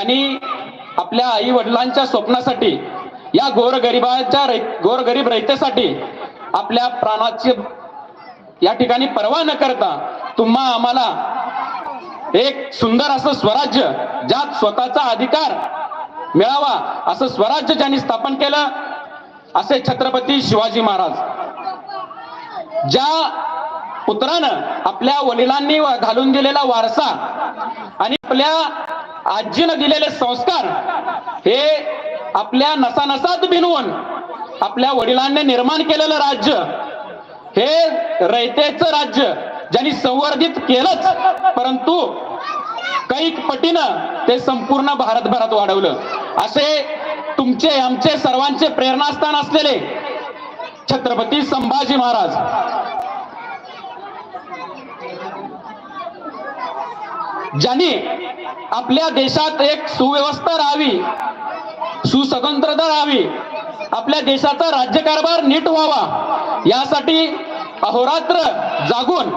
आणि आपल्या आई वडिलांच्या स्वप्नासाठी या गोरगरिबाच्या गोरगरीब रयतेसाठी आपल्या प्राणाची या ठिकाणी पर्वा न करता तुम्हा आम्हाला एक सुंदर असं स्वराज्य ज्यात स्वतःचा अधिकार मिळावा असं स्वराज्य ज्यांनी स्थापन केलं असे छत्रपती शिवाजी महाराज. ज्या पुत्रानं आपल्या वडिलांनी घालून दिलेला वारसा आणि आपल्या आजीनं दिलेले संस्कार हे आपल्या नसानसात भिनवून आपल्या वडिलांनी निर्माण केलेलं राज्य हे रयतेचं राज्य ज्यांनी संवर्धित केलंच परंतु कैक पटीनं ते संपूर्ण भारतभरात वाढवलं. असे तुमचे आमचे सर्वांचे प्रेरणास्थान असलेले छत्रपती संभाजी महाराज ज्याने आपल्या देशात एक सुव्यवस्था राहावी सुस्वतंत्रता राहावी आपल्या देशाचा राज्यकारभार नीट व्हावा यासाठी अहोरात्र जागून